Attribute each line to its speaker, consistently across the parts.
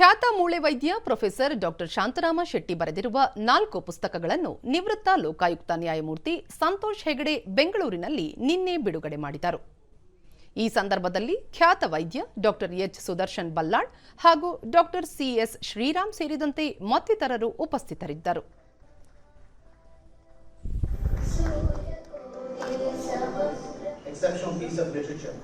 Speaker 1: ಖ್ಯಾತ ಮೂಳೆ ವೈದ್ಯ ಪ್ರೊಫೆಸರ್ ಡಾಕ್ಟರ್ ಶಾಂತರಾಮ ಶೆಟ್ಟಿ ಬರೆದಿರುವ ನಾಲ್ಕು ಪುಸ್ತಕಗಳನ್ನು ನಿವೃತ್ತ ಲೋಕಾಯುಕ್ತ ನ್ಯಾಯಮೂರ್ತಿ ಸಂತೋಷ್ ಹೆಗಡೆ ಬೆಂಗಳೂರಿನಲ್ಲಿ ನಿನ್ನೆ ಬಿಡುಗಡೆ ಮಾಡಿದರು ಈ ಸಂದರ್ಭದಲ್ಲಿ ಖ್ಯಾತ ವೈದ್ಯ ಡಾಕ್ಟರ್ ಎಚ್ ಸುದರ್ಶನ್ ಬಲ್ಲಾಳ್ ಹಾಗೂ ಡಾಕ್ಟರ್ ಸಿಎಸ್ ಶ್ರೀರಾಮ್ ಸೇರಿದಂತೆ ಮತ್ತಿತರರು ಉಪಸ್ಥಿತರಿದ್ದರು
Speaker 2: exceptional piece of literature.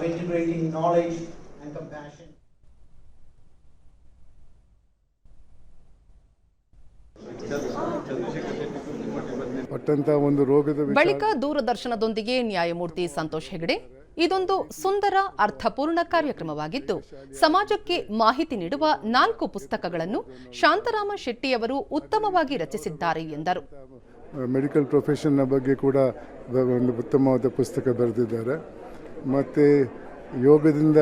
Speaker 2: Of integrating knowledge and compassion.
Speaker 3: ಪಟ್ಟಂತ ಒಂದು ರೋಗದ ವಿಚಾರ.
Speaker 1: ಬಳಿಕ ದೂರದರ್ಶನದೊಂದಿಗೆ ನ್ಯಾಯಮೂರ್ತಿ ಸಂತೋಷ್ ಹೆಗಡೆ. ಇದೊಂದು ಸುಂದರ ಅರ್ಥಪೂರ್ಣ ಕಾರ್ಯಕ್ರಮವಾಗಿದ್ದು ಸಮಾಜಕ್ಕೆ ಮಾಹಿತಿ ನೀಡುವ ನಾಲ್ಕು ಪುಸ್ತಕಗಳನ್ನು ಶಾಂತರಾಮ ಶೆಟ್ಟಿಯವರು ಉತ್ತಮವಾಗಿ ರಚಿಸಿದ್ದಾರೆ ಎಂದರು.
Speaker 3: ಮೆಡಿಕಲ್ ಪ್ರೊಫೆಷನ್ನ ಬಗ್ಗೆ ಕೂಡ ಒಂದು ಉತ್ತಮವಾದ ಪುಸ್ತಕ ಬರೆದಿದ್ದಾರೆ. ಮತ್ತು ಯೋಗದಿಂದ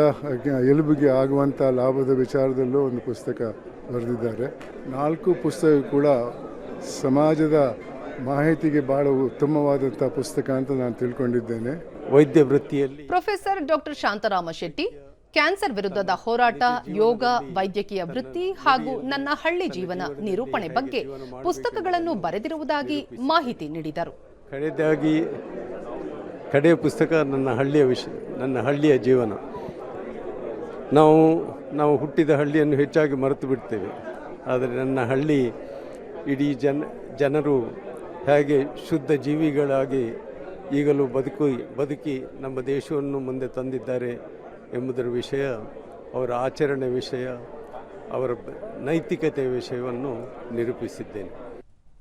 Speaker 3: ಎಲುಬಿಗೆ ಆಗುವಂಥ ಲಾಭದ ವಿಚಾರದಲ್ಲೂ ಒಂದು ಪುಸ್ತಕ ಬರೆದಿದ್ದಾರೆ. ನಾಲ್ಕು ಪುಸ್ತಕ ಕೂಡ ಸಮಾಜದ ಮಾಹಿತಿಗೆ ಬಹಳ ಉತ್ತಮವಾದಂಥ ಪುಸ್ತಕ ಅಂತ ನಾನು ತಿಳ್ಕೊಂಡಿದ್ದೇನೆ.
Speaker 4: ವೈದ್ಯ ವೃತ್ತಿಯಲ್ಲಿ
Speaker 1: professor doctor Shantarama Shetty cancer ವಿರುದ್ಧದ ಹೋರಾಟ ಯೋಗ ವೈದ್ಯಕೀಯ ವೃತ್ತಿ ಹಾಗೂ ನನ್ನ ಹಳ್ಳಿ ಜೀವನ ನಿರೂಪಣೆ ಬಗ್ಗೆ ಪುಸ್ತಕಗಳನ್ನು ಬರೆದಿರುವುದಾಗಿ ಮಾಹಿತಿ ನೀಡಿದರು.
Speaker 4: ಕಡೆದಾಗಿ ಕಡೆಯ ಪುಸ್ತಕ ನನ್ನ ಹಳ್ಳಿಯ ವಿಷಯ ನನ್ನ ಹಳ್ಳಿಯ ಜೀವನ. ನಾವು ನಾವು ಹುಟ್ಟಿದ ಹಳ್ಳಿಯನ್ನು ಹೆಚ್ಚಾಗಿ ಮರೆತು ಬಿಡ್ತೇವೆ. ಆದರೆ ನನ್ನ ಹಳ್ಳಿ ಇಡೀ ಜನ, ಜನರು ಹೇಗೆ ಶುದ್ಧ ಜೀವಿಗಳಾಗಿ ಈಗಲೂ ಬದುಕು, ಬದುಕಿ ನಮ್ಮ ದೇಶವನ್ನು ಮುಂದೆ ತಂದಿದ್ದಾರೆ ಎಂಬುದರ ವಿಷಯ, ಅವರ ಆಚರಣೆ ವಿಷಯ, ಅವರ ನೈತಿಕತೆ ವಿಷಯವನ್ನು ನಿರೂಪಿಸಿದ್ದೇನೆ.